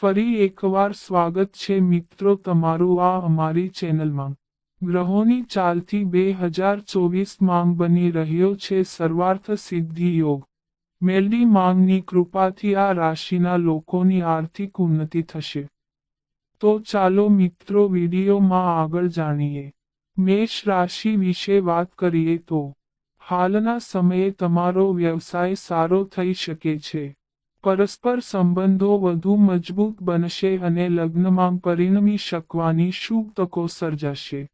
ફરી એકવાર સ્વાગત છે મિત્રો તમારું આ અમારી ચેનલમાં. ગ્રહોની ચાલથી બે હજાર ચોવીસ માંગ બની રહ્યો છે સર્વાર્થ સિદ્ધિ યોગ. મેલડી માંગની કૃપાથી આ રાશિના લોકોની આર્થિક ઉન્નતિ થશે. તો ચાલો મિત્રો વિડીયોમાં આગળ જાણીએ. મેષ રાશિ વિશે વાત કરીએ તો, હાલના સમયે તમારો વ્યવસાય સારો થઈ શકે છે. પરસ્પર સંબંધો વધુ મજબૂત બનશે અને લગ્નમાં પરિણમી શકવાની શુભ તકો સર્જાશે.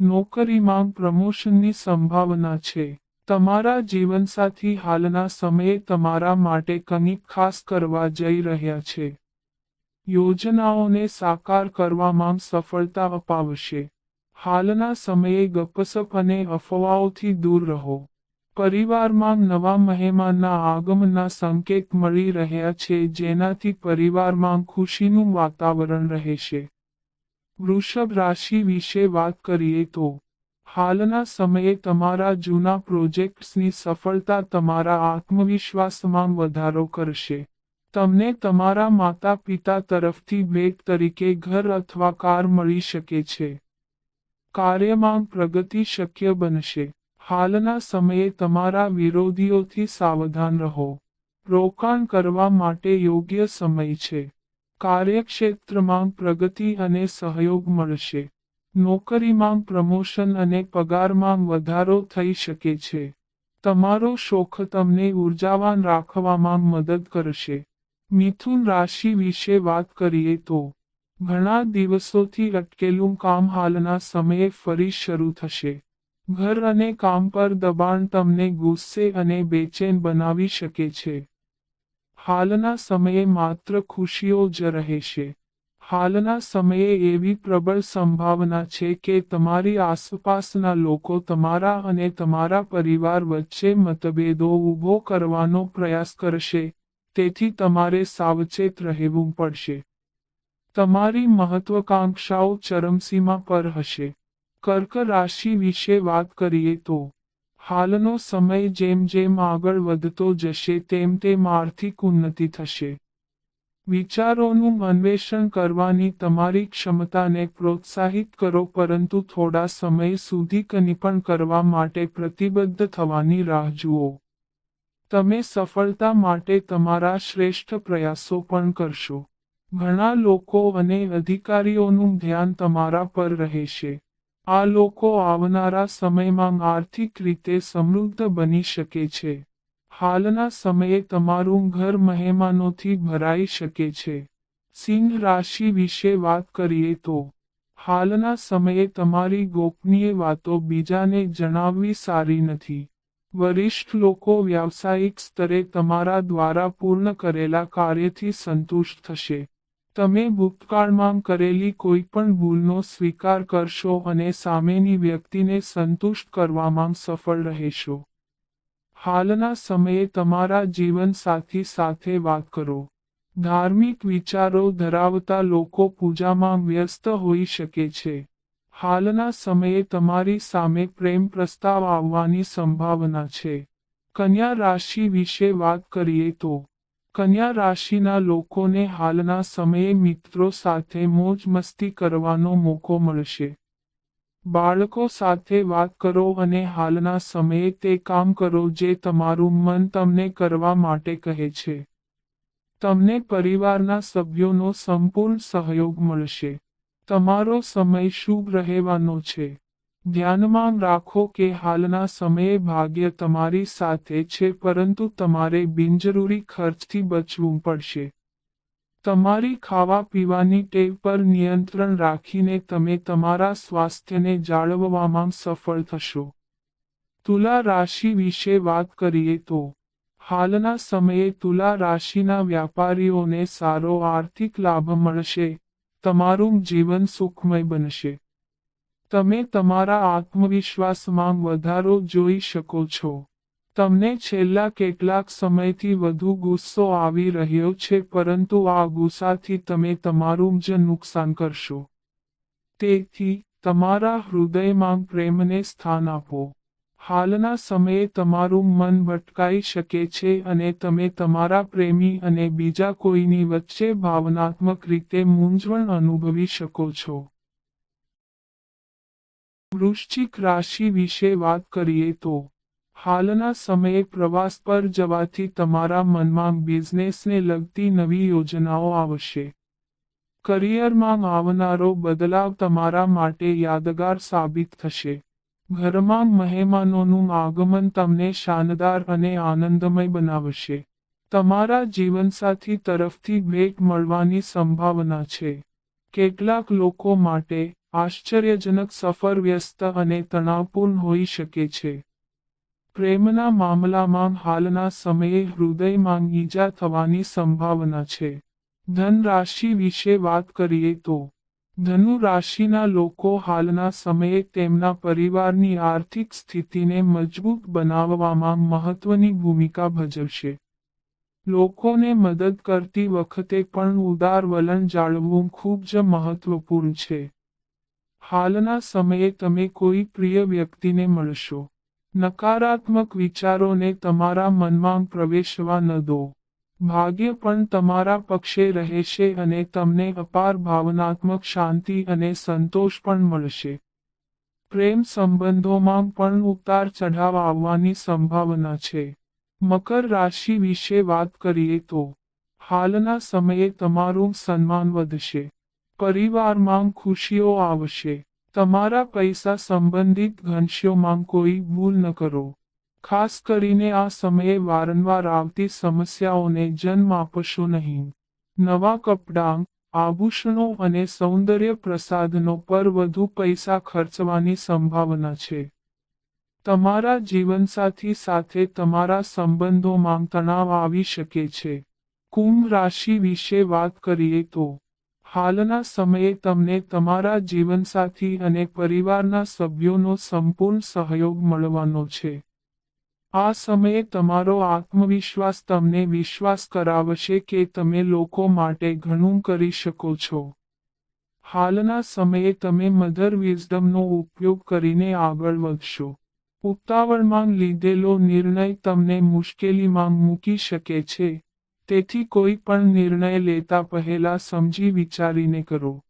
નોકરીમાં પ્રમોશનની સંભાવના છે. તમારા જીવનસાથી હાલના સમયે તમારા માટે કંઈક ખાસ કરવા જઈ રહ્યા છે. યોજનાઓને સાકાર કરવામાં સફળતા અપાવશે. હાલના સમયે ગપસપ અને અફવાઓથી દૂર રહો. પરિવારમાં નવા મહેમાનના આગમનના સંકેત મળી રહ્યા છે, જેનાથી પરિવારમાં ખુશીનું વાતાવરણ રહેશે. વૃષભ રાશિ વિશે વાત કરીએ તો, હાલના સમયે તમારા જૂના પ્રોજેક્ટ્સની સફળતા તમારા આત્મવિશ્વાસમાં વધારો કરશે. તમને તમારા માતા પિતા તરફથી ભેટ તરીકે ઘર અથવા કાર મળી શકે છે. કાર્યમાં પ્રગતિ શક્ય બનશે. હાલના સમયે તમારા વિરોધીઓથી સાવધાન રહો. રોકાણ કરવા માટે યોગ્ય સમય છે. કાર્યક્ષેત્રમાં પ્રગતિ અને સહયોગ મળશે. નોકરીમાં પ્રમોશન અને પગારમાં વધારો થઈ શકે છે. તમારો શોખ તમને ઉર્જાવાન રાખવામાં મદદ કરશે. મિથુન રાશિ વિશે વાત કરીએ તો, ઘણા દિવસોથી અટકેલું કામ હાલના સમયે ફરી શરૂ થશે. ઘર અને કામ પર દબાણ તમને ગુસ્સે અને બેચેન બનાવી શકે છે. હાલના સમયે માત્ર ખુશીઓ જ રહેશે હાલના સમયે એવી પ્રબળ સંભાવના છે કે તમારી આસપાસના લોકો તમારા અને તમારા પરિવાર વચ્ચે મતભેદો ઊભો કરવાનો પ્રયાસ કરશે, તેથી તમારે સાવચેત રહેવું પડશે. તમારી મહત્વાકાંક્ષાઓ ચરમસીમા પર હશે. કર્ક રાશિ વિશે વાત કરીએ તો, હાલનો સમય જેમ જેમ આગળ વધતો જશે તેમ તેમ આર્થિક ઉન્નતિ થશે. વિચારોનું અન્વેષણ કરવાની તમારી ક્ષમતાને પ્રોત્સાહિત કરો પરંતુ થોડા સમય સુધી કનિપણ કરવા માટે પ્રતિબદ્ધ થવાની રાહ જુઓ. તમે સફળતા માટે તમારા શ્રેષ્ઠ પ્રયાસો પણ કરશો. ઘણા લોકો અને અધિકારીઓનું ધ્યાન તમારા પર રહેશે. આ લોકો આવનારા સમયમાં આર્થિક રીતે સમૃદ્ધ બની શકે છે. હાલના સમયે તમારું ઘર મહેમાનોથી ભરાઈ શકે છે. સિંહ રાશિ વિશે વાત કરીએ તો, હાલના સમયે તમારી ગોપનીય વાતો બીજાને જણાવવી સારી નથી. વરિષ્ઠ લોકો વ્યાવસાયિક સ્તરે તમારા દ્વારા પૂર્ણ કરેલા કાર્યથી સંતુષ્ટ થશે. તમે ભૂતકાળમાં કરેલી કોઈ પણ ભૂલનો સ્વીકાર કરશો અને સામેની વ્યક્તિને સંતુષ્ટ કરવામાં સફળ રહેશો. હાલના સમયે તમારા જીવનસાથી સાથે વાત કરો. ધાર્મિક વિચારો ધરાવતા લોકો પૂજામાં વ્યસ્ત હોઈ શકે છે. હાલના સમયે તમારી સામે પ્રેમ પ્રસ્તાવ આવવાની સંભાવના છે. કન્યા રાશિ વિશે વાત કરીએ તો કન્યા રાશિના લોકોને હાલના સમયે મિત્રો સાથે મોજ મસ્તી કરવાનો મોકો મળશે. બાળકો સાથે વાત કરો અને હાલના સમયે તે કામ કરો જે તમારું મન તમને કરવા માટે કહે છે. તમને પરિવારના સભ્યોનો સંપૂર્ણ સહયોગ મળશે. તમારો સમય શુભ રહેવાનો છે. ધ્યાનમાં રાખો કે હાલના સમયે ભાગ્ય તમારી સાથે છે, પરંતુ તમારે બિનજરૂરી ખર્ચથી બચવું પડશે. તમારી ખાવા પીવાની ટેવ પર નિયંત્રણ રાખીને તમે તમારા સ્વાસ્થ્યને જાળવવામાં સફળ થશો. તુલા રાશિ વિશે વાત કરીએ તો, હાલના સમયે તુલા રાશિના વ્યાપારીઓને સારો આર્થિક લાભ મળશે, તમારું જીવન સુખમય બનશે. તમે તમારા આત્મવિશ્વાસમાં વધારો જોઈ શકો છો. તમને છેલ્લા કેટલાક સમયથી વધુ ગુસ્સો આવી રહ્યો છે, પરંતુ આ ગુસ્સાથી તમે તમારું જ નુકસાન કરશો. તેથી, તમારા હૃદયમાં પ્રેમને સ્થાન આપો. હાલના સમયે તમારું મન ભટકાઈ શકે છે અને તમે તમારા પ્રેમી અને બીજા કોઈની વચ્ચે ભાવનાત્મક રીતે મૂંઝવણ અનુભવી શકો છો. વૃશ્ચિક રાશિ વિશે વાત કરીએ તો, હાલના સમયે પ્રવાસ પર જવાથી તમારા મનમાં બિઝનેસને લગતી નવી યોજનાઓ આવશે. કરિયરમાં આવનારો બદલાવ તમારા માટે યાદગાર સાબિત થશે. ઘરમાં મહેમાનોનું આગમન તમને શાનદાર અને આનંદમય બનાવશે. તમારા જીવનસાથી તરફથી ભેટ મળવાની સંભાવના છે. કેટલાક લોકો માટે આશ્ચર્યજનક સફર વ્યસ્ત અને તણાવપૂર્ણ હોઈ શકે છે. પ્રેમના મામલામાં હાલના સમયે હૃદયમાં ઈજા થવાની સંભાવના છે. ધન રાશિ વિશે વાત કરીએ તો ધનુ રાશિના લોકો હાલના સમયે તેમના પરિવારની આર્થિક સ્થિતિને મજબૂત બનાવવામાં મહત્વની ભૂમિકા ભજવશે. લોકોને મદદ કરતી વખતે પણ ઉદાર વલણ જાળવવું ખૂબ જ મહત્વપૂર્ણ છે. હાલના સમયે તમે કોઈ પ્રિય વ્યક્તિને મળશો. નકારાત્મક વિચારોને તમારા મનમાં પ્રવેશવા ન દો. ભાગ્ય પણ તમારા પક્ષે રહેશે અને તમને અપાર ભાવનાત્મક શાંતિ અને સંતોષ પણ મળશે. પ્રેમ સંબંધોમાં પણ ઉતાર ચઢાવ આવવાની સંભાવના છે. મકર રાશિ વિશે વાત કરીએ તો, હાલના સમયે તમારું સન્માન વધશે. પરિવારમાં ખુશીઓ આવશે. તમારા પૈસા સંબંધિત ઘનશ્યોમાં કોઈ ભૂલ ન કરો. ખાસ કરીને આ સમયે વારંવાર આવતી સમસ્યાઓને જન્મ આપશો નહીં. નવા કપડાં, આભૂષણો અને સૌંદર્ય પ્રસાધનો પર વધુ પૈસા ખર્ચવાની સંભાવના છે. તમારા જીવનસાથી સાથે તમારા સંબંધોમાં તણાવ આવી શકે છે. કુંભ રાશિ વિશે વાત કરીએ તો હાલના સમયે તમને તમારા જીવનસાથી અને પરિવારના સભ્યોનો સંપૂર્ણ સહયોગ મળવાનો છે. આ સમયે તમારો આત્મવિશ્વાસ તમને વિશ્વાસ કરાવશે કે તમે લોકો માટે ઘણું કરી શકો છો. હાલના સમયે તમે મધર વિઝડમનો ઉપયોગ કરીને આગળ વધશો. ઉતાવળમાં લીધેલો નિર્ણય તમને મુશ્કેલીમાં મૂકી શકે છે. તેથી કોઈ પણ નિર્ણય લેતા પહેલા સમજી વિચારીને કરો.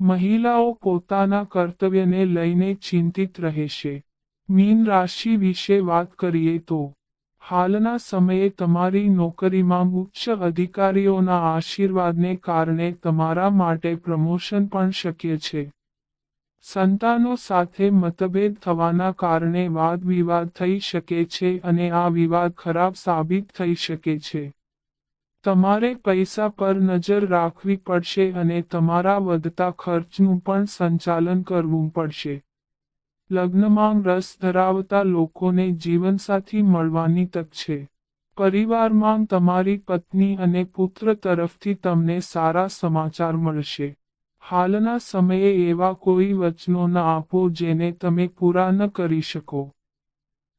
મહિલાઓ પોતાના કર્તવ્યને લઈને ચિંતિત રહેશે. મીન રાશિ વિશે વાત કરીએ તો, હાલના સમયે તમારી નોકરીમાં ઉચ્ચ અધિકારીઓના આશીર્વાદને કારણે તમારા માટે પ્રમોશન પણ શક્ય છે. સંતાનો સાથે મતભેદ થવાના કારણે વાદ વિવાદ થઈ શકે છે અને આ વિવાદ ખરાબ સાબિત થઈ શકે છે. તમારે પૈસા પર નજર રાખવી પડશે અને તમારા વધતા ખર્ચનું પણ સંચાલન કરવું પડશે. લગ્નમાં રસ ધરાવતા લોકોને જીવનસાથી મળવાની તક છે. પરિવારમાં તમારી પત્ની અને પુત્ર તરફથી તમને સારા સમાચાર મળશે. હાલના સમયે એવા કોઈ વચનો ન આપો જેને તમે પૂરા ન કરી શકો.